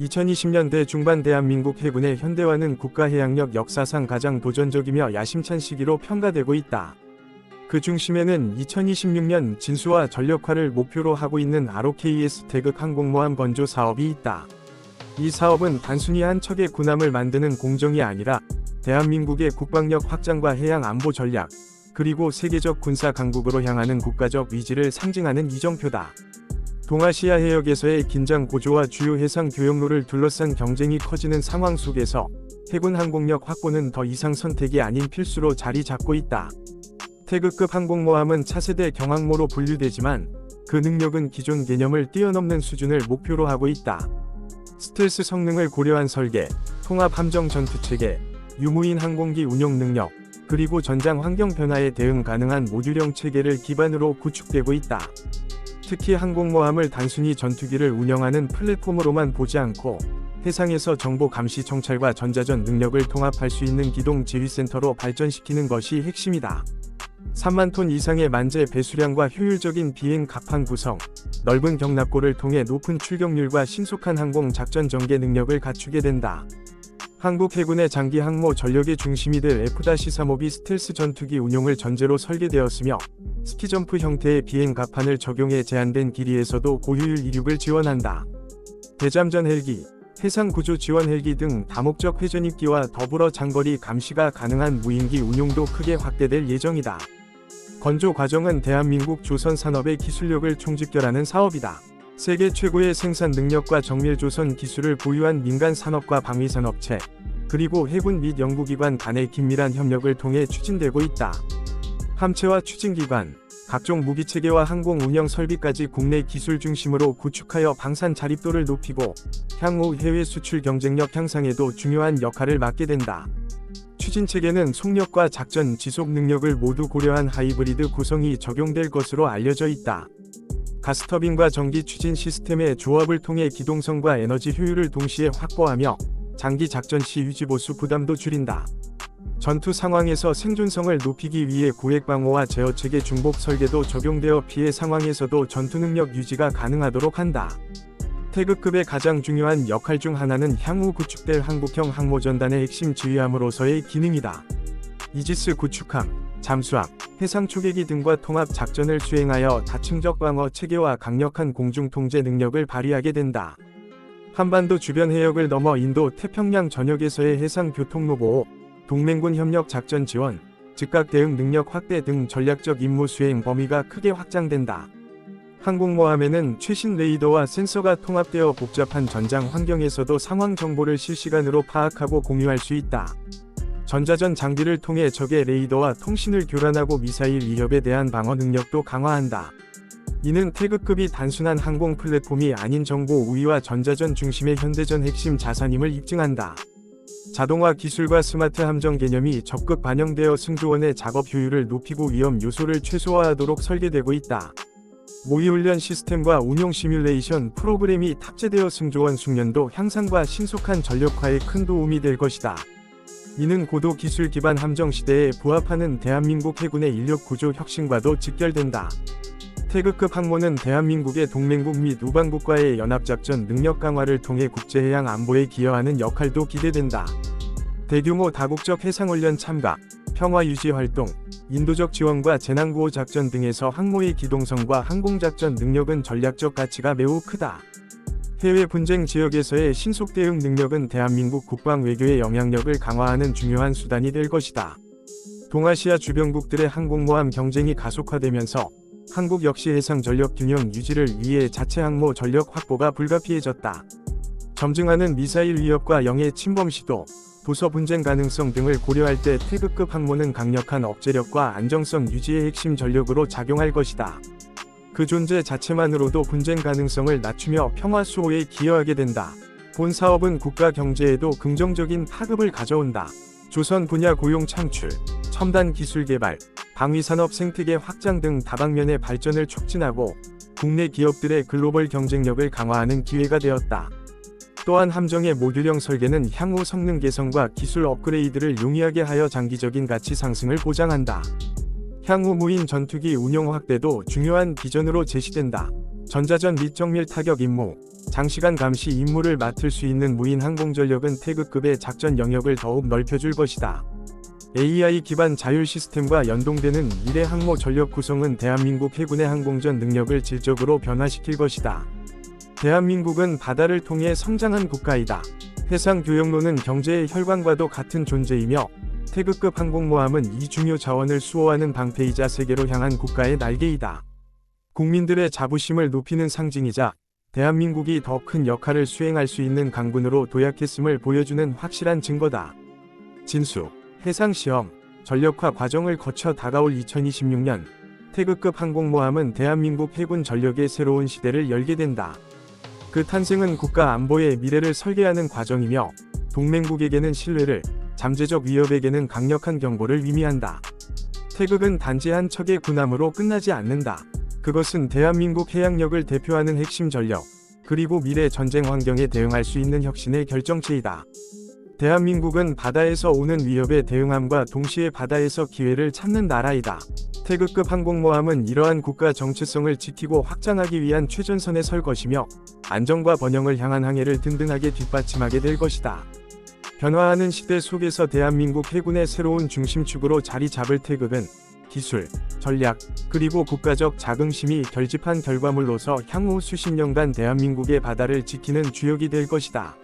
2020년대 중반 대한민국 해군의 현대화는 국가해양력 역사상 가장 도전적이며 야심찬 시기로 평가되고 있다. 그 중심에는 2026년 진수와 전력화를 목표로 하고 있는 ROKS 태극 항공모함 건조 사업이 있다. 이 사업은 단순히 한 척의 군함을 만드는 공정이 아니라 대한민국의 국방력 확장과 해양 안보 전략, 그리고 세계적 군사 강국으로 향하는 국가적 위지를 상징하는 이정표다. 동아시아 해역에서의 긴장 고조와 주요 해상 교역로를 둘러싼 경쟁이 커지는 상황 속에서 해군 항공력 확보는 더 이상 선택이 아닌 필수로 자리 잡고 있다. 태극급 항공모함은 차세대 경항모로 분류되지만 그 능력은 기존 개념을 뛰어넘는 수준을 목표로 하고 있다. 스텔스 성능을 고려한 설계, 통합 함정 전투 체계, 유무인 항공기 운용 능력, 그리고 전장 환경 변화에 대응 가능한 모듈형 체계를 기반으로 구축되고 있다. 특히 항공모함을 단순히 전투기를 운영하는 플랫폼으로만 보지 않고 해상에서 정보 감시 정찰과 전자전 능력을 통합할 수 있는 기동 지휘센터로 발전시키는 것이 핵심이다. 3만 톤 이상의 만재 배수량과 효율적인 비행 갑판 구성, 넓은 경납고를 통해 높은 출격률과 신속한 항공 작전 전개 능력을 갖추게 된다. 한국 해군의 장기 항모 전력의 중심이 될 F-35B 스텔스 전투기 운용을 전제로 설계되었으며 스키점프 형태의 비행 갑판을 적용해 제한된 길이에서도 고효율 이륙을 지원한다. 대잠전 헬기, 해상 구조 지원 헬기 등 다목적 회전 입기와 더불어 장거리 감시가 가능한 무인기 운용도 크게 확대될 예정이다. 건조 과정은 대한민국 조선 산업의 기술력을 총집결하는 사업이다. 세계 최고의 생산 능력과 정밀 조선 기술을 보유한 민간 산업과 방위 산업체, 그리고 해군 및 연구기관 간의 긴밀한 협력을 통해 추진되고 있다. 함체와 추진기관, 각종 무기체계와 항공 운영 설비까지 국내 기술 중심으로 구축하여 방산 자립도를 높이고 향후 해외 수출 경쟁력 향상에도 중요한 역할을 맡게 된다. 추진 체계는 속력과 작전 지속 능력을 모두 고려한 하이브리드 구성이 적용될 것으로 알려져 있다. 가스터빈과 전기 추진 시스템의 조합을 통해 기동성과 에너지 효율을 동시에 확보하며 장기 작전 시 유지 보수 부담도 줄인다. 전투 상황에서 생존성을 높이기 위해 고액 방어와 제어 체계 중복 설계도 적용되어 피해 상황에서도 전투 능력 유지가 가능하도록 한다. 태극급의 가장 중요한 역할 중 하나는 향후 구축될 한국형 항모전단의 핵심 지휘함으로서의 기능이다. 이지스 구축함, 잠수함, 해상 초계기 등과 통합 작전을 수행하여 다층적 방어 체계와 강력한 공중 통제 능력을 발휘하게 된다. 한반도 주변 해역을 넘어 인도 태평양 전역에서의 해상 교통 로 보호, 동맹군 협력 작전 지원, 즉각 대응 능력 확대 등 전략적 임무 수행 범위가 크게 확장된다. 항공모함에는 최신 레이더와 센서가 통합되어 복잡한 전장 환경에서도 상황 정보를 실시간으로 파악하고 공유할 수 있다. 전자전 장비를 통해 적의 레이더와 통신을 교란하고 미사일 위협에 대한 방어 능력도 강화한다. 이는 태극급이 단순한 항공 플랫폼이 아닌 정보 우위와 전자전 중심의 현대전 핵심 자산임을 입증한다. 자동화 기술과 스마트 함정 개념이 적극 반영되어 승조원의 작업 효율을 높이고 위험 요소를 최소화하도록 설계되고 있다. 모의훈련 시스템과 운용 시뮬레이션 프로그램이 탑재되어 승조원 숙련도 향상과 신속한 전력화에 큰 도움이 될 것이다. 이는 고도 기술 기반 함정 시대에 부합하는 대한민국 해군의 인력 구조 혁신과도 직결된다. 태극급 항모는 대한민국의 동맹국 및 우방국과의 연합작전 능력 강화를 통해 국제해양 안보에 기여하는 역할도 기대된다. 대규모 다국적 해상훈련 참가, 평화 유지 활동, 인도적 지원과 재난구호 작전 등에서 항모의 기동성과 항공작전 능력은 전략적 가치가 매우 크다. 해외 분쟁 지역에서의 신속 대응 능력은 대한민국 국방 외교의 영향력을 강화하는 중요한 수단이 될 것이다. 동아시아 주변국들의 항공모함 경쟁이 가속화되면서 한국 역시 해상 전력 균형 유지를 위해 자체 항모 전력 확보가 불가피해졌다. 점증하는 미사일 위협과 영해 침범 시도, 도서 분쟁 가능성 등을 고려할 때 태극급 항모는 강력한 억제력과 안정성 유지의 핵심 전력으로 작용할 것이다. 그 존재 자체만으로도 분쟁 가능성을 낮추며 평화 수호에 기여하게 된다. 본 사업은 국가 경제에도 긍정적인 파급을 가져온다. 조선 분야 고용 창출, 첨단 기술 개발, 방위산업 생태계 확장 등 다방면의 발전을 촉진하고 국내 기업들의 글로벌 경쟁력을 강화하는 기회가 되었다. 또한 함정의 모듈형 설계는 향후 성능 개선과 기술 업그레이드를 용이하게 하여 장기적인 가치 상승을 보장한다. 향후 무인 전투기 운용 확대도 중요한 비전으로 제시된다. 전자전 및 정밀 타격 임무, 장시간 감시 임무를 맡을 수 있는 무인 항공전력은 태극급의 작전 영역을 더욱 넓혀줄 것이다. AI 기반 자율 시스템과 연동되는 미래 항모 전력 구성은 대한민국 해군의 항공전 능력을 질적으로 변화시킬 것이다. 대한민국은 바다를 통해 성장한 국가이다. 해상 교역로는 경제의 혈관과도 같은 존재이며 태극급 항공모함은 이 중요 자원을 수호하는 방패이자 세계로 향한 국가의 날개이다. 국민들의 자부심을 높이는 상징이자 대한민국이 더 큰 역할을 수행할 수 있는 강군으로 도약했음을 보여주는 확실한 증거다. 진수, 해상시험, 전력화 과정을 거쳐 다가올 2026년 태극급 항공모함은 대한민국 해군 전력의 새로운 시대를 열게 된다. 그 탄생은 국가 안보의 미래를 설계하는 과정이며 동맹국에게는 신뢰를, 잠재적 위협에게는 강력한 경고를 의미한다. 태극은 단지 한 척의 군함으로 끝나지 않는다. 그것은 대한민국 해양력을 대표하는 핵심 전력, 그리고 미래 전쟁 환경에 대응할 수 있는 혁신의 결정체이다. 대한민국은 바다에서 오는 위협에 대응함과 동시에 바다에서 기회를 찾는 나라이다. 태극급 항공모함은 이러한 국가 정체성을 지키고 확장하기 위한 최전선에 설 것이며 안정과 번영을 향한 항해를 든든하게 뒷받침하게 될 것이다. 변화하는 시대 속에서 대한민국 해군의 새로운 중심축으로 자리 잡을 태극은 기술, 전략, 그리고 국가적 자긍심이 결집한 결과물로서 향후 수십 년간 대한민국의 바다를 지키는 주역이 될 것이다.